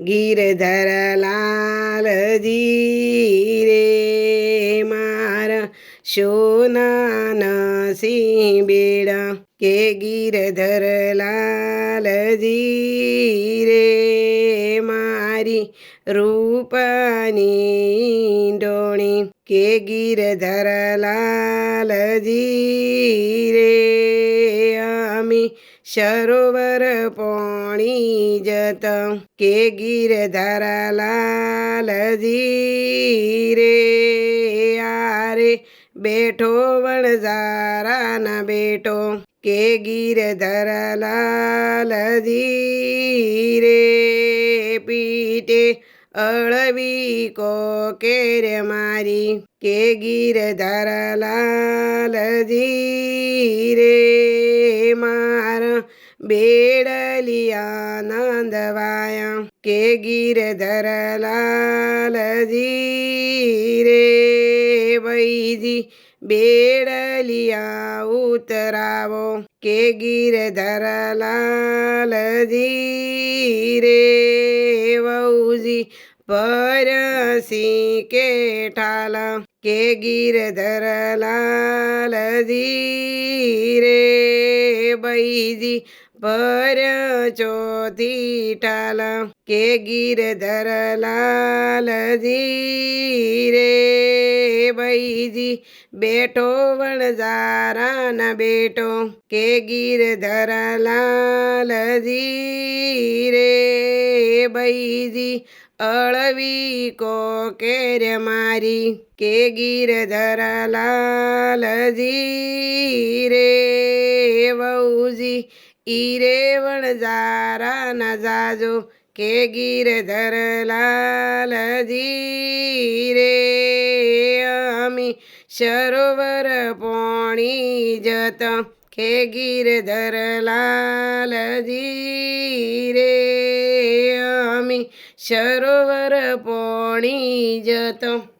ગીરધર લાલજી રે મારા સોનાના સિંહ બેડા કે ગીરધર લાલજી રે મારી રૂપાની ડોણી કે ગીરધર લાલજી રે સરોવર પોણી જત કે ગીરધર લાલજી રે. આરે બેઠો વણઝારાના બેટો કે ગીરધર લાલજી રે. પીટે અળવી કો કેર મારી કે ગીરધર લાલજી રે. મારા બેડલિયા નંદવાયા કે ગીરધર લાલજી રે વૈજી બેડલિયા ઉતરાવો કે ગીરધર લાલજી રે વૌજી પરસી કે ઠાલા કે ગીરધર લાલજી રે બૈજી પર ચોથી ટાલ કે ગીરધર લાલજી રે બૈજી બેઠો વણઝારાના બેટો કે ગીરધર લાલજી રે બૈજી અળવી કો કેર મારી કે ગીરધર લાલજી ઈરે વણઝારા ના જાજો, કે ગીરધર લાલજી રે અમી સરોવર પોણી જત, કે ગીરધર લાલજી રે અમી સરોવર પોણી જતો